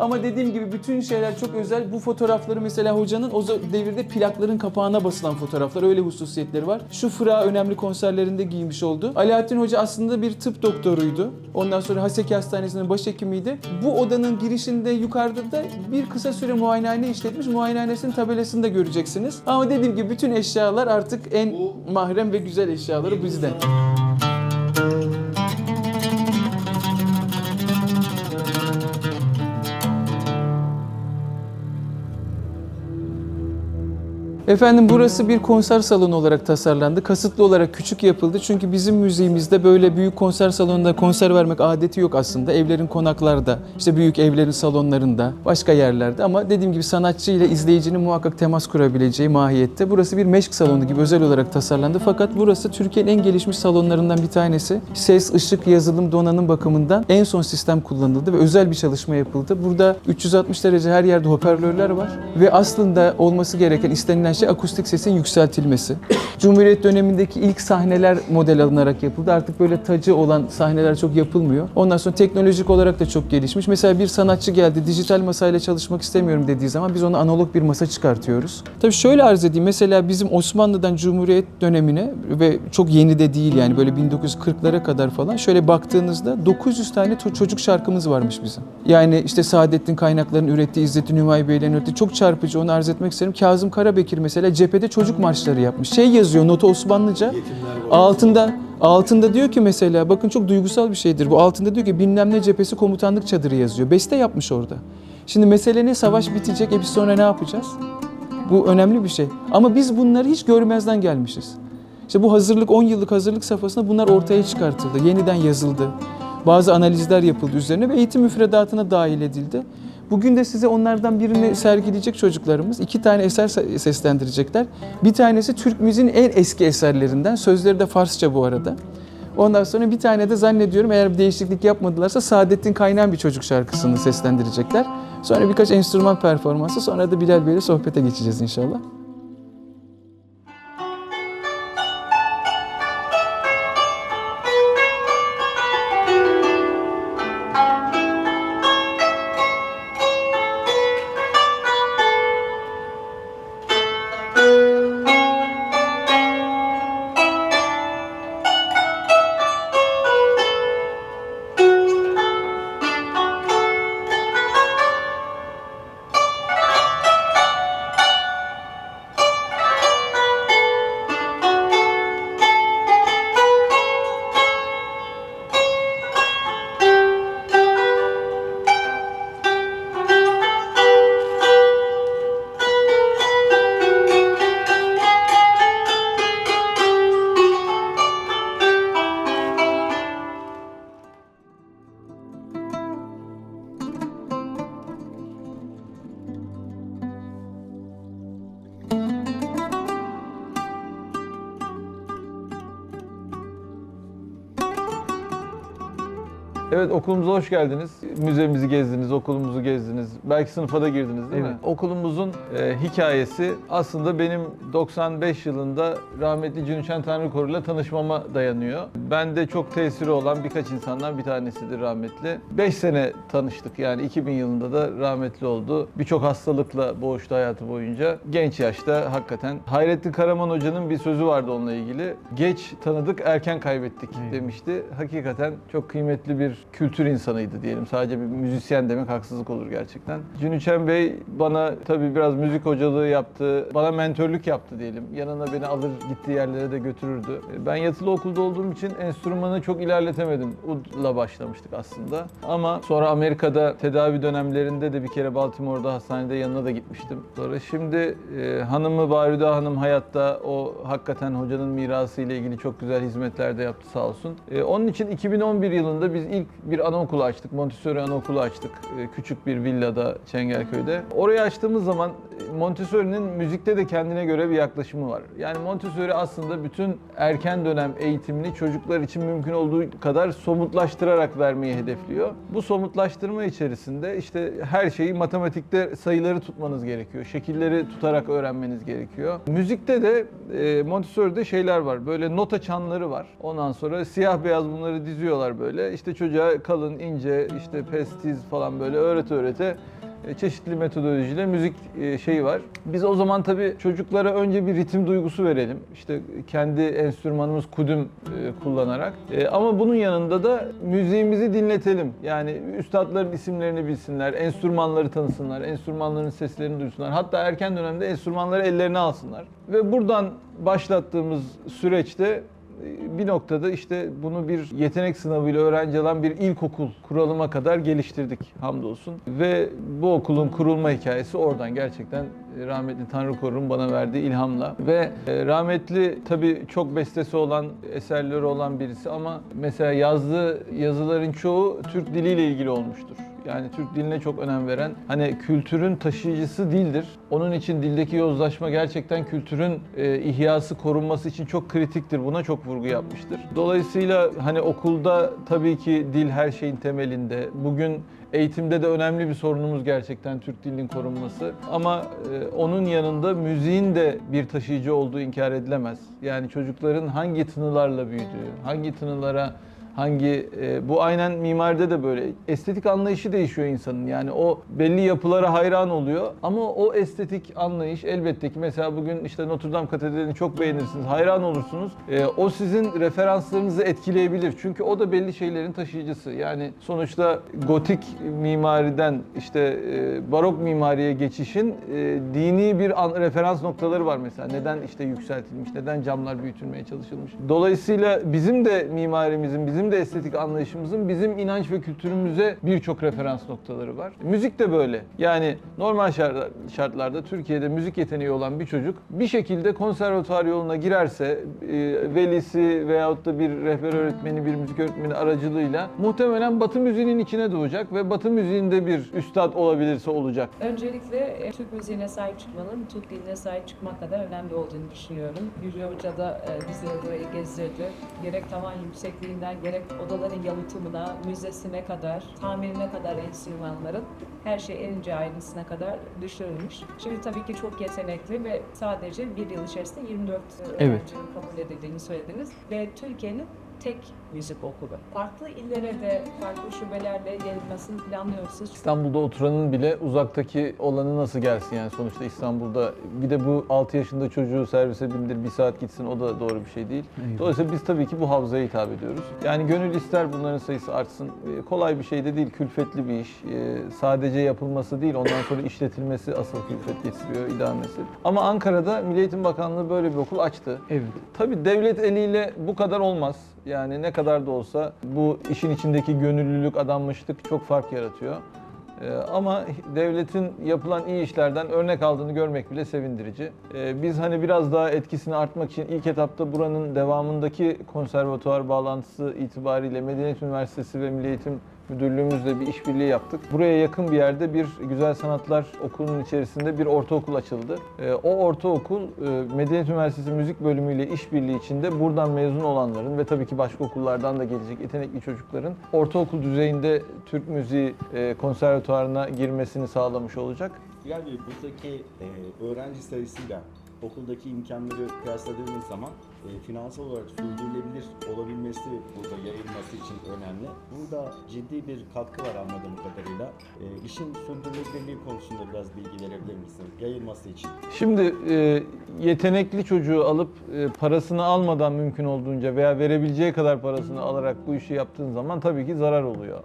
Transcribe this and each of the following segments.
Ama dediğim gibi bütün şeyler çok özel. Bu fotoğrafları mesela hocanın o devirde plakların kapağına basılan fotoğraflar. Öyle hususiyetleri var. Şu fıra önemli konserlerinde giymiş oldu. Alaaddin Hoca aslında bir tıp doktoruydu. Ondan sonra Haseki Hastanesi'nin başhekimiydi. Bu odanın girişinde yukarıda da bir kısa süre muayenehane işletmiş. Muayenehanesinin tabelasını da göreceksiniz. Ama dediğim gibi bütün eşyalar artık en mahrem ve güzel eşyaları bizden. Efendim burası bir konser salonu olarak tasarlandı. Kasıtlı olarak küçük yapıldı. Çünkü bizim müziğimizde böyle büyük konser salonunda konser vermek adeti yok aslında. Evlerin konaklarda, işte büyük evlerin salonlarında, başka yerlerde. Ama dediğim gibi sanatçı ile izleyicinin muhakkak temas kurabileceği mahiyette. Burası bir meşk salonu gibi özel olarak tasarlandı. Fakat burası Türkiye'nin en gelişmiş salonlarından bir tanesi. Ses, ışık, yazılım, donanım bakımından en son sistem kullanıldı ve özel bir çalışma yapıldı. Burada 360 derece her yerde hoparlörler var ve aslında olması gereken istenilen şey akustik sesin yükseltilmesi. Cumhuriyet dönemindeki ilk sahneler model alınarak yapıldı. Artık böyle tacı olan sahneler çok yapılmıyor. Ondan sonra teknolojik olarak da çok gelişmiş. Mesela bir sanatçı geldi dijital masayla çalışmak istemiyorum dediği zaman biz ona analog bir masa çıkartıyoruz. Tabii şöyle arz edeyim. Mesela bizim Osmanlı'dan Cumhuriyet dönemine ve çok yeni de değil yani böyle 1940'lara kadar falan şöyle baktığınızda 900 tane çocuk şarkımız varmış bizim. Yani işte Saadettin Kaynaklar'ın ürettiği, İzzettin Hümay Beylerin ürettiği çok çarpıcı onu arz etmek isterim. Kazım Karabekir mesela cephede çocuk marşları yapmış. Şey yazıyor nota Osmanlıca. Altında Altında diyor ki mesela bakın çok duygusal bir şeydir bu. Altında diyor ki bilmem ne cephesi komutanlık çadırı yazıyor. Beste yapmış orada. Şimdi mesele ne? Savaş bitecek. E biz sonra ne yapacağız? Bu önemli bir şey. Ama biz bunları hiç görmezden gelmişiz. İşte bu hazırlık 10 yıllık hazırlık safhasında bunlar ortaya çıkartıldı. Yeniden yazıldı. Bazı analizler yapıldı üzerine ve eğitim müfredatına dahil edildi. Bugün de size onlardan birini sergileyecek çocuklarımız. iki tane eser se- seslendirecekler. Bir tanesi Türk müziğinin en eski eserlerinden. Sözleri de Farsça bu arada. Ondan sonra bir tane de zannediyorum eğer bir değişiklik yapmadılarsa Saadettin Kaynan bir çocuk şarkısını seslendirecekler. Sonra birkaç enstrüman performansı sonra da Bilal Bey'le sohbete geçeceğiz inşallah. Evet okulumuza hoş geldiniz. Müzemizi gezdiniz, okulumuzu gezdiniz. Belki sınıfa da girdiniz değil mi? Evet. Okulumuzun e, hikayesi aslında benim 95 yılında rahmetli Cünüşen Tanrıkoru'yla tanışmama dayanıyor. Ben de çok tesiri olan birkaç insandan bir tanesidir rahmetli. 5 sene tanıştık yani 2000 yılında da rahmetli oldu. Birçok hastalıkla boğuştu hayatı boyunca. Genç yaşta hakikaten. Hayrettin Karaman Hoca'nın bir sözü vardı onunla ilgili. Geç tanıdık, erken kaybettik demişti. Hakikaten çok kıymetli bir kültür insanıydı diyelim. Sadece bir müzisyen demek haksızlık olur gerçekten. Cünüçen Bey bana tabii biraz müzik hocalığı yaptı. Bana mentörlük yaptı diyelim. Yanına beni alır gittiği yerlere de götürürdü. Ben yatılı okulda olduğum için enstrümanı çok ilerletemedim. Ud'la başlamıştık aslında. Ama sonra Amerika'da tedavi dönemlerinde de bir kere Baltimore'da hastanede yanına da gitmiştim. Sonra şimdi e, hanımı Barüda Hanım hayatta o hakikaten hocanın mirası ile ilgili çok güzel hizmetler de yaptı sağ olsun. E, onun için 2011 yılında biz ilk bir anaokulu açtık. Montessori anaokulu açtık. E, küçük bir villada Çengelköy'de. Orayı açtığımız zaman Montessori'nin müzikte de kendine göre bir yaklaşımı var. Yani Montessori aslında bütün erken dönem eğitimini çocuklar için mümkün olduğu kadar somutlaştırarak vermeyi hedefliyor. Bu somutlaştırma içerisinde işte her şeyi matematikte sayıları tutmanız gerekiyor. Şekilleri tutarak öğrenmeniz gerekiyor. Müzikte de e, Montessori'de şeyler var. Böyle nota çanları var. Ondan sonra siyah beyaz bunları diziyorlar böyle. İşte çocuğa kalın, ince, işte pestiz falan böyle öğrete öğrete e, çeşitli metodolojiyle müzik e, şeyi var. Biz o zaman tabii çocuklara önce bir ritim duygusu verelim. İşte kendi enstrümanımız kudüm e, kullanarak. Ama bunun yanında da müziğimizi dinletelim. Yani üstadların isimlerini bilsinler, enstrümanları tanısınlar, enstrümanların seslerini duysunlar. Hatta erken dönemde enstrümanları ellerine alsınlar. Ve buradan başlattığımız süreçte bir noktada işte bunu bir yetenek sınavıyla öğrenci alan bir ilkokul kuralıma kadar geliştirdik hamdolsun. Ve bu okulun kurulma hikayesi oradan gerçekten rahmetli Tanrı Korur'un bana verdiği ilhamla. Ve e, rahmetli tabii çok bestesi olan, eserleri olan birisi ama mesela yazdığı yazıların çoğu Türk diliyle ilgili olmuştur. Yani Türk diline çok önem veren, hani kültürün taşıyıcısı dildir. Onun için dildeki yozlaşma gerçekten kültürün e, ihyası, korunması için çok kritiktir. Buna çok vurgu yapmıştır. Dolayısıyla hani okulda tabii ki dil her şeyin temelinde. Bugün eğitimde de önemli bir sorunumuz gerçekten Türk dilinin korunması. Ama e, onun yanında müziğin de bir taşıyıcı olduğu inkar edilemez. Yani çocukların hangi tınılarla büyüdüğü, hangi tınılara Hangi e, bu aynen mimaride de böyle estetik anlayışı değişiyor insanın. Yani o belli yapılara hayran oluyor ama o estetik anlayış elbette ki mesela bugün işte Notre Dame Katedrali'ni çok beğenirsiniz, hayran olursunuz. E, o sizin referanslarınızı etkileyebilir. Çünkü o da belli şeylerin taşıyıcısı. Yani sonuçta gotik mimariden işte e, barok mimariye geçişin e, dini bir an, referans noktaları var mesela. Neden işte yükseltilmiş, neden camlar büyütülmeye çalışılmış. Dolayısıyla bizim de mimarimizin, bizim de estetik anlayışımızın bizim inanç ve kültürümüze birçok referans noktaları var. Müzik de böyle. Yani normal şartlar- şartlarda Türkiye'de müzik yeteneği olan bir çocuk bir şekilde konservatuvar yoluna girerse e, velisi veyahut da bir rehber öğretmeni, bir müzik öğretmeni aracılığıyla muhtemelen Batı müziğinin içine doğacak ve Batı müziğinde bir üstad olabilirse olacak. Öncelikle e, Türk müziğine sahip çıkmanın Türk diline sahip çıkmak kadar önemli olduğunu düşünüyorum. Yüce Hoca da e, bizi burayı gezdirdi. Gerek tavan yüksekliğinden gerek odaların yalıtımına, müzesine kadar, tamirine kadar enstrümanların her şey en ince ayrıntısına kadar düşürülmüş. Şimdi tabii ki çok yetenekli ve sadece bir yıl içerisinde 24 öğrencinin kabul edildiğini söylediniz. Ve Türkiye'nin tek müzik okulu. Farklı illere de farklı şubelerle yayılmasını planlıyoruz. İstanbul'da oturanın bile uzaktaki olanı nasıl gelsin yani sonuçta İstanbul'da bir de bu 6 yaşında çocuğu servise bindir bir saat gitsin o da doğru bir şey değil. Dolayısıyla biz tabii ki bu havzaya hitap ediyoruz. Yani gönül ister bunların sayısı artsın. Ee, Kolay bir şey de değil, külfetli bir iş. Ee, Sadece yapılması değil, ondan sonra işletilmesi asıl külfet getiriyor, idamesi. Ama Ankara'da Milli Eğitim Bakanlığı böyle bir okul açtı. Evet. Tabii devlet eliyle bu kadar olmaz. Yani ne kadar da olsa bu işin içindeki gönüllülük, adanmışlık çok fark yaratıyor. Ee, ama devletin yapılan iyi işlerden örnek aldığını görmek bile sevindirici. Ee, biz hani biraz daha etkisini artmak için ilk etapta buranın devamındaki konservatuvar bağlantısı itibariyle Medeniyet Üniversitesi ve Milli Eğitim Müdürlüğümüzle bir işbirliği yaptık. Buraya yakın bir yerde bir Güzel Sanatlar Okulu'nun içerisinde bir ortaokul açıldı. Ee, o ortaokul e, Medeniyet Üniversitesi Müzik Bölümü ile işbirliği içinde buradan mezun olanların ve tabii ki başka okullardan da gelecek yetenekli çocukların ortaokul düzeyinde Türk müziği e, konservatuarına girmesini sağlamış olacak. Bilal buradaki e, öğrenci sayısıyla okuldaki imkanları kıyasladığımız zaman e, finansal olarak sürdürülebilir olabilmesi burada yayılması için önemli. Burada ciddi bir katkı var anladığım kadarıyla. E, işin sürdürülebilirliği konusunda biraz bilgi verebilir misiniz? Yayılması için. Şimdi e, yetenekli çocuğu alıp e, parasını almadan mümkün olduğunca veya verebileceği kadar parasını alarak bu işi yaptığın zaman tabii ki zarar oluyor.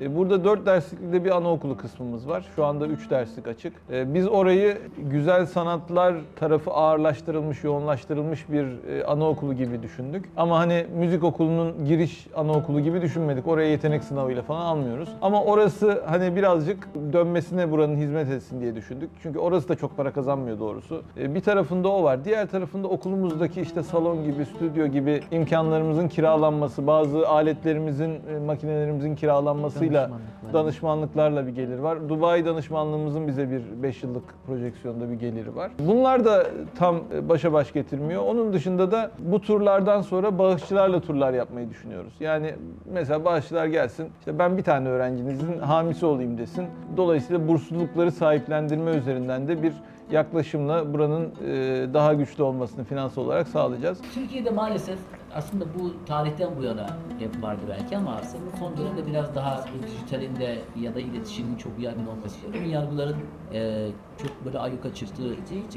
E, Burada 4 derslikli de bir anaokulu kısmımız var. Şu anda 3 derslik açık. E, Biz orayı güzel sanatlar tarafı ağırlaştırılmış, yoğunlaştırılmış bir e, anaokulu gibi düşündük. Ama hani müzik okulunun giriş anaokulu gibi düşünmedik. Oraya yetenek sınavıyla falan almıyoruz. Ama orası hani birazcık dönmesine buranın hizmet etsin diye düşündük. Çünkü orası da çok para kazanmıyor doğrusu. Bir tarafında o var. Diğer tarafında okulumuzdaki işte salon gibi, stüdyo gibi imkanlarımızın kiralanması, bazı aletlerimizin, makinelerimizin kiralanmasıyla dolayısıyla Danışmanlıklar. danışmanlıklarla bir gelir var. Dubai danışmanlığımızın bize bir 5 yıllık projeksiyonda bir geliri var. Bunlar da tam başa baş getirmiyor. Onun dışında da bu turlardan sonra bağışçılarla turlar yapmayı düşünüyoruz. Yani mesela bağışçılar gelsin, işte ben bir tane öğrencinizin hamisi olayım desin. Dolayısıyla burslulukları sahiplendirme üzerinden de bir yaklaşımla buranın e, daha güçlü olmasını finansal olarak sağlayacağız. Türkiye'de maalesef aslında bu tarihten bu yana hep vardı belki ama aslında son dönemde biraz daha dijitalinde ya da iletişimin çok yaygın olması, ön yargıların e, çok böyle ayyuka çıktığı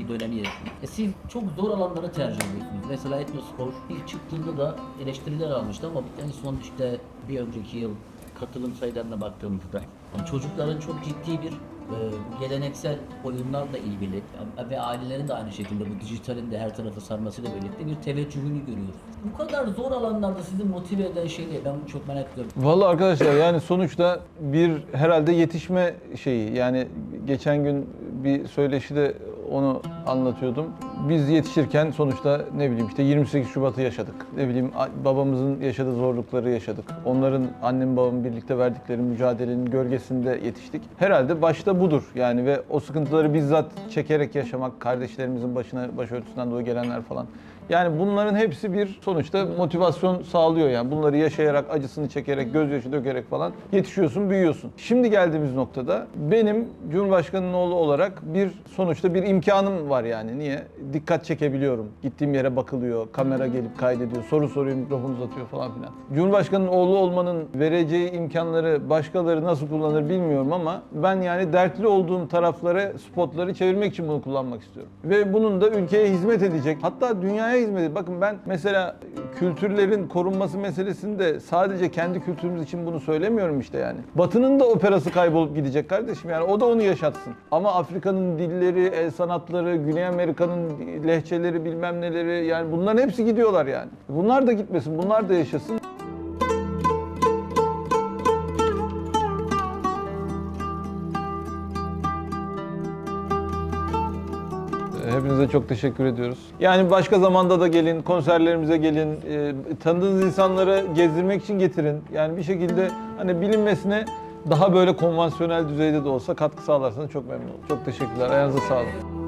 dönemi. E siz çok zor alanları tercih ediyorsunuz. Mesela etnospor ilk çıktığında da eleştiriler almıştı ama en son işte bir önceki yıl katılım sayılarına baktığımızda çocukların çok ciddi bir e, geleneksel oyunlarla ilgili ve ailelerin de aynı şekilde bu dijitalin de her tarafı sarmasıyla birlikte bir teveccühünü görüyoruz. Bu kadar zor alanlarda sizi motive eden şey ne? Ben çok merak ediyorum. Vallahi arkadaşlar yani sonuçta bir herhalde yetişme şeyi yani geçen gün bir söyleşide onu anlatıyordum. Biz yetişirken sonuçta ne bileyim işte 28 Şubat'ı yaşadık. Ne bileyim babamızın yaşadığı zorlukları yaşadık. Onların annem babamın birlikte verdikleri mücadelenin gölgesinde yetiştik. Herhalde başta budur yani ve o sıkıntıları bizzat çekerek yaşamak, kardeşlerimizin başına başörtüsünden dolayı gelenler falan. Yani bunların hepsi bir sonuçta motivasyon sağlıyor yani. Bunları yaşayarak, acısını çekerek, gözyaşı dökerek falan yetişiyorsun, büyüyorsun. Şimdi geldiğimiz noktada benim Cumhurbaşkanı'nın oğlu olarak bir sonuçta bir imkanım var yani. Niye? Dikkat çekebiliyorum. Gittiğim yere bakılıyor, kamera gelip kaydediyor, soru soruyor, mikrofon uzatıyor falan filan. Cumhurbaşkanı'nın oğlu olmanın vereceği imkanları başkaları nasıl kullanır bilmiyorum ama ben yani dertli olduğum taraflara spotları çevirmek için bunu kullanmak istiyorum. Ve bunun da ülkeye hizmet edecek. Hatta dünyaya hizmet edecek. Bakın ben mesela kültürlerin korunması meselesinde sadece kendi kültürümüz için bunu söylemiyorum işte yani. Batı'nın da operası kaybolup gidecek kardeşim yani o da onu yaşatsın. Ama Afrika'nın dilleri, el sanatları, Güney Amerika'nın lehçeleri bilmem neleri yani bunların hepsi gidiyorlar yani. Bunlar da gitmesin, bunlar da yaşasın. Hepinize çok teşekkür ediyoruz. Yani başka zamanda da gelin, konserlerimize gelin, e, tanıdığınız insanları gezdirmek için getirin. Yani bir şekilde hani bilinmesine daha böyle konvansiyonel düzeyde de olsa katkı sağlarsanız çok memnun olurum. Çok teşekkürler. Ayağınıza sağlık.